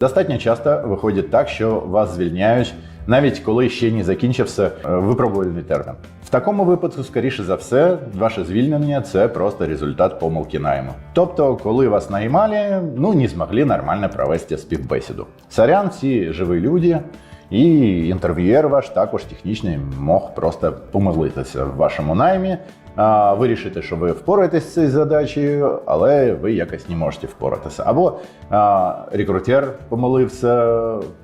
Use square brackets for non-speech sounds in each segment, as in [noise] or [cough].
Достатньо часто виходить так, що вас звільняють, навіть коли ще не закінчився е, випробувальний термін. В такому випадку, скоріше за все, ваше звільнення це просто результат помилки найму. Тобто, коли вас наймали, ну не змогли нормально провести співбесіду. Сорян, всі живі люди, і інтерв'юєр ваш також технічний мог просто помилитися в вашому наймі, а, вирішити, що ви впораєтесь з цією задачею, але ви якось не можете впоратися. Або рекрутер помилився,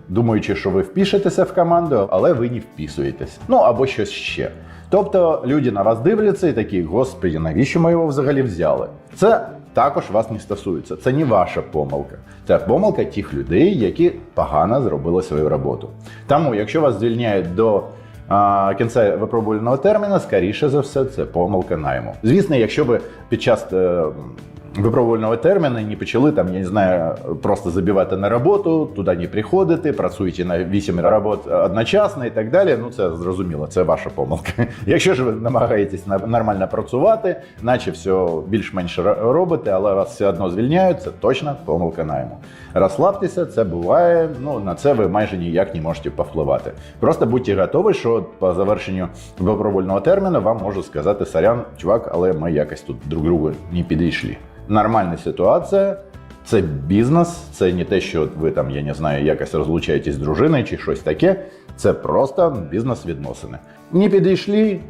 думаючи, що ви впишетеся в команду, але ви не вписуєтесь. Ну або щось ще. Тобто люди на вас дивляться і такі, господі, навіщо ми його взагалі взяли? Це також вас не стосується. Це не ваша помилка. Це помилка тих людей, які погано зробили свою роботу. Тому, якщо вас звільняють до а, кінця випробувального терміну, скоріше за все, це помилка найму. Звісно, якщо ви під час е, випробувального терміну не почали там, я не знаю, просто забивати на роботу, туди не приходити, працюєте на 8 робот одночасно і так далі. Ну це зрозуміло, це ваша помилка. [laughs] Якщо ж ви намагаєтесь на- нормально працювати, наче все більш-менш ро- робите, але вас все одно звільняють, це точно помилка найму. Розслабтеся, це буває. Ну на це ви майже ніяк не можете повпливати. Просто будьте готові, що по завершенню випробувального терміну вам можу сказати сорян, чувак, але ми якось тут друг другу не підійшли. Нормальна ситуація. Це бізнес, це не те, що ви там, я не знаю, якось розлучаєтесь з дружиною чи щось таке. Це просто бізнес-відносини. Не підійшли.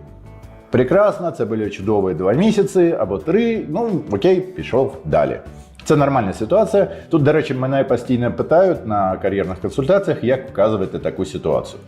Прекрасно, це були чудові два місяці або три. Ну окей, пішов далі. Це нормальна ситуація. Тут, до речі, мене постійно питають на кар'єрних консультаціях, як вказувати таку ситуацію.